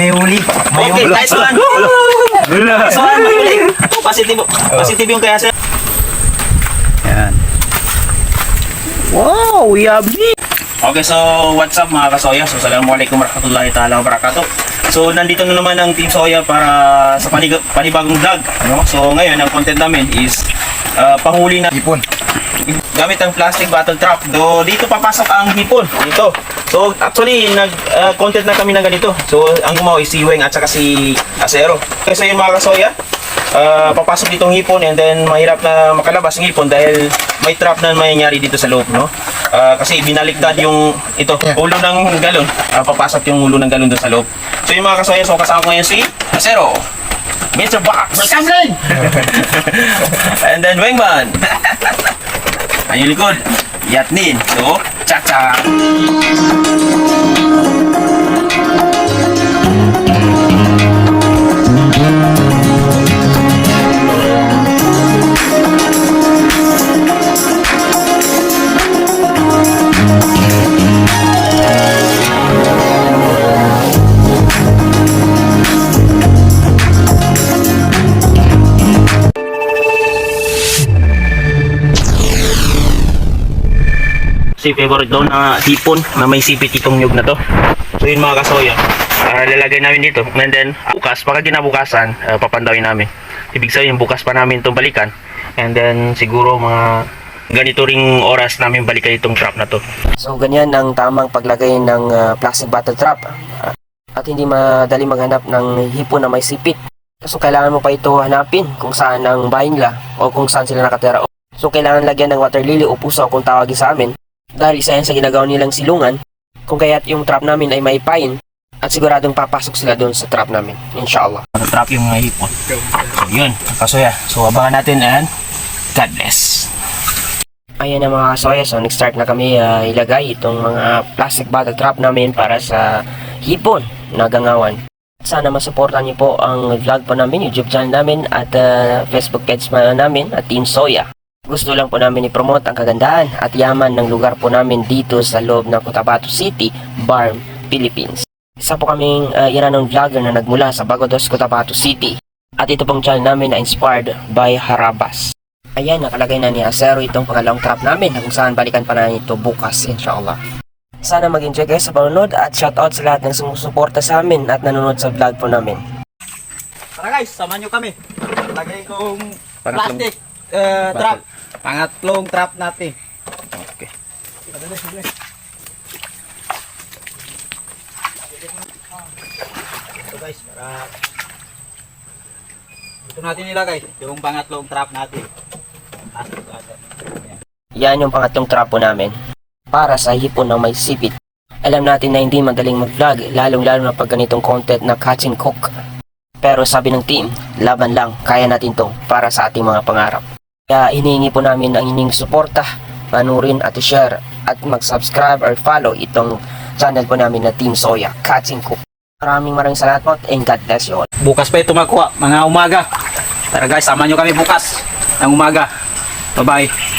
May huli. May Okay, huli. nice one. Nice one. Positive, positive yung kaya sir. Yan. Wow, yummy! Okay, so what's up mga kasoya? So assalamualaikum warahmatullahi ta'ala wabarakatuh. So nandito na naman ang Team Soya para sa panig panibagong vlog. Ano? So ngayon ang content namin is uh, panghuli na Ipon. Gamit ang plastic bottle trap. Do dito papasok ang hipon dito. So actually nag uh, content na kami ng ganito. So ang gumawa is si Weng at saka si Acero. Kasi yung mga kasoya, uh, papasok dito ang hipon and then mahirap na makalabas ang hipon dahil may trap na mangyayari dito sa loob, no? Uh, kasi binaliktad yung ito, ulo ng galon. Uh, papasok yung ulo ng galon doon sa loob. So yung mga kasoya, so kasama ko ngayon si Acero. Mr. Box! and then Wengman! Ang yung likod, Yatnin. So, cha-cha. Si favorite daw na hipon na may sipit itong nyug na to. So yun mga kasoya, ah, lalagay namin dito. And then bukas, pagka ginabukasan, uh, papandawin namin. Ibig sabihin bukas pa namin itong balikan. And then siguro mga ganito ring oras namin balikan itong trap na to. So ganyan ang tamang paglagay ng ah, plastic bottle trap Ah, at hindi madali maghanap ng hipon na may sipit. So kailangan mo pa ito hanapin kung saan ang bahay nila o kung saan sila nakatira. So kailangan lagyan ng water lily o pusa kung tawagin sa amin dahil isa yan sa ginagawa nilang silungan kung kaya't yung trap namin ay may pain at siguradong papasok sila doon sa trap namin. Inshallah. Ano trap yung mga hipon. So yun, kasoya. So abangan natin and God bless. Ayan na mga kasoya, so nag-start na kami ah, ilagay itong mga plastic bottle trap namin para sa hipon na gangawan. Sana masuportan niyo po ang vlog po namin, YouTube channel namin at ah, Facebook page pa namin at Team Soya. Gusto lang po namin i-promote ang kagandahan at yaman ng lugar po namin dito sa loob ng Cotabato City, Barm, Philippines. Isa po kaming uh, Iranong vlogger na nagmula sa Bagodos, Cotabato City. At ito pong channel namin na inspired by Harabas. Ayan, nakalagay na ni Acero itong pangalawang trap namin na kung saan balikan pa namin ito bukas, inshallah. Sana mag-enjoy kayo sa panonood at shoutout sa lahat ng sumusuporta sa amin at nanonood sa vlog po namin. Tara guys, samahan nyo kami. Lagay kong plastic uh, trap. Pangatlong trap natin. Okay. Ito guys, para dito natin nilagay yung pangatlong trap natin. Bottle. Yan yung pangatlong trap po namin. Para sa hipon na may sipit. Alam natin na hindi madaling mag-vlog, lalong-lalo na pag ganitong content na catch and cook. Pero sabi ng team, laban lang, kaya natin to para sa ating mga pangarap. Kaya hinihingi po namin ang inyong suporta, panurin at i-share at mag-subscribe or follow itong channel po namin na Team Soya, Catch and Cook. Maraming maraming salamat po and God bless you all. Bukas pa ito makuha, mga umaga. Tara guys, samahan nyo kami bukas ng umaga. Bye-bye.